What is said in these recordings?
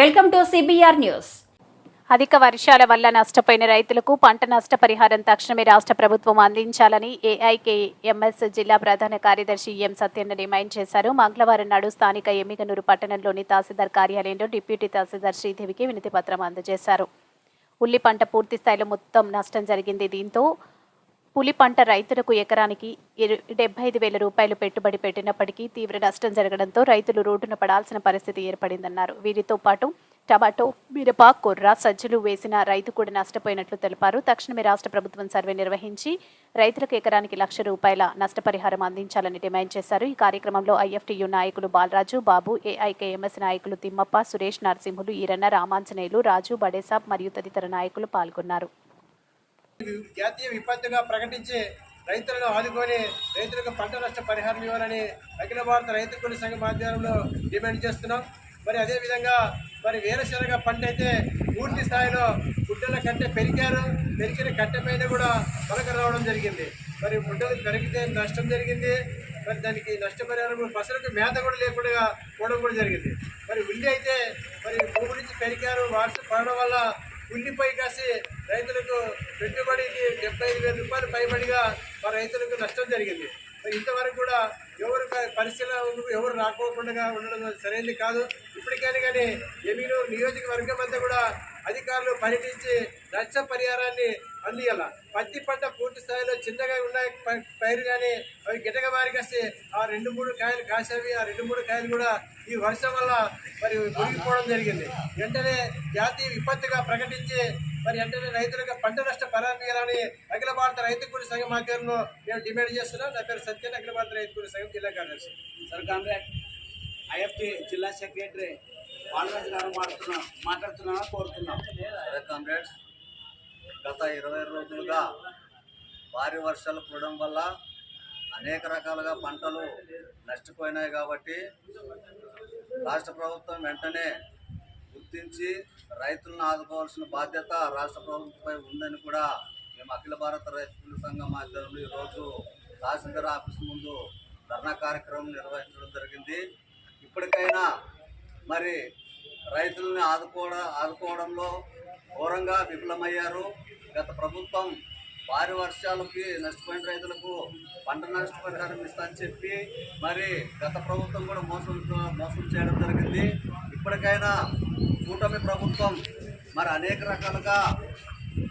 Welcome to CBR news అధిక వర్షాల వల్ల నష్టపోయిన రైతులకు పంట నష్టపరిహారం తక్షణమే రాష్ట్ర ప్రభుత్వం అందించాలని ఏఐకేఎంఎస్ జిల్లా ప్రధాన కార్యదర్శి ఎం సత్యన్న డిమాండ్ చేశారు. మంగళవారం నాడు స్థానిక ఎమ్మిగనూరు పట్టణంలోని తహసీల్దార్ కార్యాలయంలో డిప్యూటీ తహసీల్దార్ శ్రీదేవికి వినతి పత్రం అందజేశారు. ఉల్లి పంట పూర్తి స్థాయిలో మొత్తం నష్టం జరిగింది. దీంతో పులి పంట రైతులకు ఎకరానికి డెబ్బై ఐదు వేల రూపాయలు పెట్టుబడి పెట్టినప్పటికీ తీవ్ర నష్టం జరగడంతో రైతులు రోడ్డున పడాల్సిన పరిస్థితి ఏర్పడిందన్నారు. వీరితో పాటు టమాటో మిరప కొర్ర సజ్జలు వేసిన రైతు కూడా నష్టపోయినట్లు తెలిపారు. తక్షణమే రాష్ట్ర ప్రభుత్వం సర్వే నిర్వహించి రైతులకు ఎకరానికి లక్ష రూపాయల నష్టపరిహారం అందించాలని డిమాండ్ చేశారు. ఈ కార్యక్రమంలో ఐఎఫ్టీయు నాయకులు బాలరాజు బాబు ఏఐకేఎంఎస్ నాయకులు తిమ్మప్ప సురేష్ నరసింహులు ఈరన్న రామాంజనేయులు రాజు బడేసాబ్ మరియు తదితర నాయకులు పాల్గొన్నారు. జాతీయ విపత్తుగా ప్రకటించి రైతులను ఆదుకొని రైతులకు పంట నష్ట పరిహారం ఇవ్వాలని అఖిల భారత రైతు కూలి సంఘం ఆధ్వర్యంలో డిమాండ్ చేస్తున్నాం. మరి అదేవిధంగా మరి వేరుశనగ పంట అయితే పూర్తి స్థాయిలో గుడ్డల కట్టె పెరిగారు పెరిగిన కట్టె పైన కూడా మొలక రావడం జరిగింది. మరి గుడ్డలు పెరిగితే నష్టం జరిగింది. మరి దానికి నష్టపరిహారం పసలకు మేత కూడా లేకుండా పోవడం కూడా జరిగింది. మరి ఉల్లి అయితే మరి భూమి నుంచి పెరిగారు వార్ష పడడం వల్ల ఉల్లిపై కాసి రైతులకు పెట్టుబడికి డెబ్బై ఐదు వేల రూపాయలు పైబడిగా మా రైతులకు నష్టం జరిగింది. ఇంతవరకు కూడా ఎవరు పరిశీలన ఎవరు రాకోకుండా ఉండడం సరైనది కాదు. ఇప్పటికైనా కానీ ఎమీను నియోజకవర్గం అంతా కూడా అధికారులు పర్యటించి నష్ట పరిహారాన్ని అందియాల పత్తి పంట పూర్తి స్థాయిలో చిన్నగా ఉన్న పైరు కానీ అవి గిటక మారికేస్తే రెండు మూడు కాయలు కాసేవి ఆ రెండు మూడు కాయలు కూడా ఈ వర్షం వల్ల మరి మునిగిపోవడం జరిగింది. వెంటనే జాతీయ విపత్తుగా ప్రకటించి మరి వెంటనే రైతులకు పంట నష్ట ఇవ్వాలని అఖిల భారత రైతు కూలి సంఘం ఆధ్వర్యంలో మేము డిమాండ్ చేస్తున్నాం. నా పేరు సత్యన్ అఖిల భారత రైతు కూలి సంఘం జిల్లా కార్యదర్శి. సర్ కామ్రేడ్ ఐఎఫ్టి జిల్లా సెక్రటరీ బాలరాజు గారు మాట్లాడుతున్నా మాట్లాడుతున్నాను కోరుతున్నాం. సరే కామ్రేడ్స్ గత ఇరవై రోజులుగా భారీ వర్షాలు కురవడం వల్ల అనేక రకాలుగా పంటలు నష్టపోయినాయి కాబట్టి రాష్ట్ర ప్రభుత్వం వెంటనే గుర్తించి రైతులను ఆదుకోవాల్సిన బాధ్యత రాష్ట్ర ప్రభుత్వంపై ఉందని కూడా మేము అఖిల భారత రైతుల సంఘం ఆధ్వర్యంలో ఈరోజు తహసీల్దార్ ఆఫీస్ ముందు ధర్నా కార్యక్రమం నిర్వహించడం జరిగింది. ఇప్పటికైనా మరి రైతులని ఆదుకోవడం ఆదుకోవడంలో ఘోరంగా విఫలమయ్యారు. గత ప్రభుత్వం భారీ వర్షాలకి నష్టపోయిన రైతులకు పంట నష్టపరిహారం ఇస్తా అని చెప్పి మరి గత ప్రభుత్వం కూడా మోసం మోసం చేయడం జరిగింది. ఇప్పటికైనా కూటమి ప్రభుత్వం మరి అనేక రకాలుగా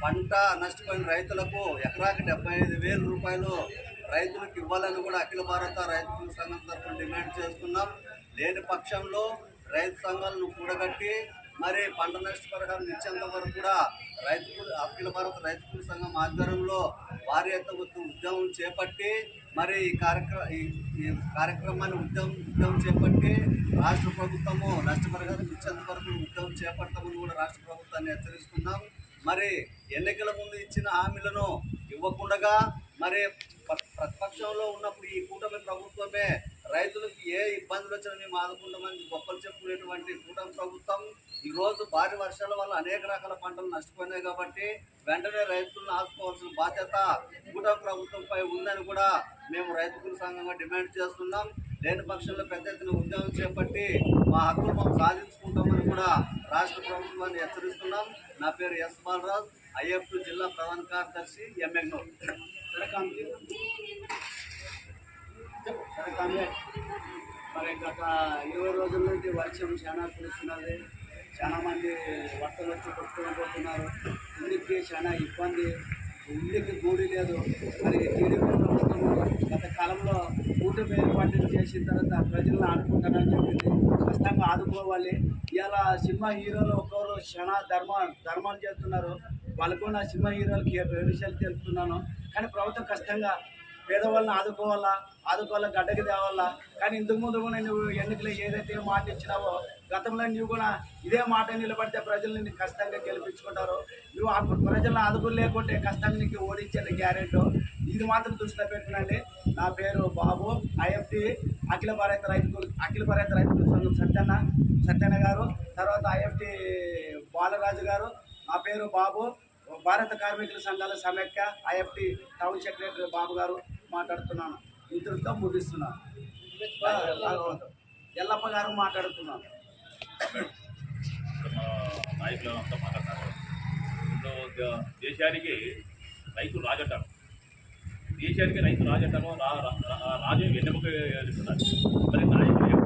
పంట నష్టపోయిన రైతులకు ఎకరాకి డెబ్బై ఐదు వేల రూపాయలు రైతులకు ఇవ్వాలని కూడా అఖిల భారత రైతు సంఘం తరఫున డిమాండ్ చేస్తున్నాం. లేని పక్షంలో రైతు సంఘాలను కూడగట్టి మరి పంట నష్టపరిహారం ఇచ్చేంత వరకు కూడా రైతు అఖిల భారత రైతు కూలి సంఘం ఆధ్వర్యంలో వారి యొక్క ఉద్యమం చేపట్టి మరి ఈ కార్యక్రమ ఈ- కార్యక్రమాన్ని ఉద్యమం ఉద్యమం చేపట్టి రాష్ట్ర ప్రభుత్వము నష్టపరిహారం ఇచ్చేంత వరకు ఉద్యమం చేపడతామని కూడా రాష్ట్ర ప్రభుత్వాన్ని హెచ్చరిస్తున్నాం. మరి ఎన్నికల ముందు ఇచ్చిన హామీలను ఇవ్వకుండా మరి ప్రతిపక్షంలో ఉన్నప్పుడు ఈ కూటమి ప్రభుత్వమే రైతులకు ఏ ఇబ్బందులు వచ్చినా మేము ఆదుకుంటామని గొప్పలు చెప్పుకునేటువంటి కూటమి ప్రభుత్వం ఈరోజు భారీ వర్షాల వల్ల అనేక రకాల పంటలు నష్టపోయినాయి కాబట్టి వెంటనే రైతులను ఆదుకోవాల్సిన బాధ్యత కూటమి ప్రభుత్వంపై ఉందని కూడా మేము రైతుల సంఘంగా డిమాండ్ చేస్తున్నాం. లేని పక్షంలో పెద్ద ఎత్తున ఉద్యమం చేపట్టి మా హక్కులు మేము సాధించుకుంటామని కూడా రాష్ట్ర ప్రభుత్వాన్ని హెచ్చరిస్తున్నాం. నా పేరు ఎస్ బాలరాజ్ ఐఎఫ్ జిల్లా ప్రధాన కార్యదర్శి ఎంఎగ్నూర్ సరే మరి గత ఇరవై రోజుల నుండి వర్షం చాలా కురుస్తున్నది. చాలా మంది వర్తలు వచ్చి కొట్టుకొని పోతున్నారు. ఉల్లికి చాలా ఇబ్బంది. ఉల్లికి గూడి లేదు. మరి టీడీపీ ప్రభుత్వం గత కాలంలో కూటమి ఏర్పాటు చేసిన తర్వాత ప్రజలను ఆడుకుంటానని చెప్పింది. ఖచ్చితంగా ఆదుకోవాలి. ఇలా సినిమా హీరోలు ఒక్కరు క్షణ ధర్మ ధర్మాలు చేస్తున్నారు. వాళ్ళకు నా సినిమా హీరోలకి విషయాలు తెలుపుతున్నాను. కానీ ప్రభుత్వం కష్టంగా పేదవాళ్ళని ఆదుకోవాలా? ఆదుకోవాలా? గడ్డకి తేవాలా? కానీ ఇంతకు ముందు కూడా నువ్వు ఎన్నికలు ఏదైతే మాట ఇచ్చినావో గతంలో నువ్వు కూడా ఇదే మాట నిలబడితే ప్రజల్ని నీకు కష్టంగా గెలిపించుకుంటారు. నువ్వు ఆ ప్రజలను ఆదుకోలేకుంటే కష్టంగా నీకు ఓడించే గ్యారెంటీ. ఇది మాత్రం దృష్టిలో పెట్టుకునండి నా పేరు బాబు ఐఎఫ్టి అఖిల భారత రైతు అఖిల భారత రైతు సంఘం సత్యన్న సత్యన్న గారు. తర్వాత ఐఎఫ్టి బాలరాజు గారు. నా పేరు బాబు భారత కార్మికుల సంఘాల సమైక్య ఐఎఫ్టి టౌన్ సెక్రటరీ బాబు గారు. మాట్లాడుతున్నాను. ఇంతటితో ముగిస్తున్నాను. భాగవతం ఎల్లప్ప గారు మాట్లాడుతున్నాను నాయకులు అంతా మాట్లాడతారు ఇప్పుడు దేశానికి రైతు రాజంటారు దేశానికి రైతు రాజంటారు రా రాజు వెన్నెముక మరి నాయకులు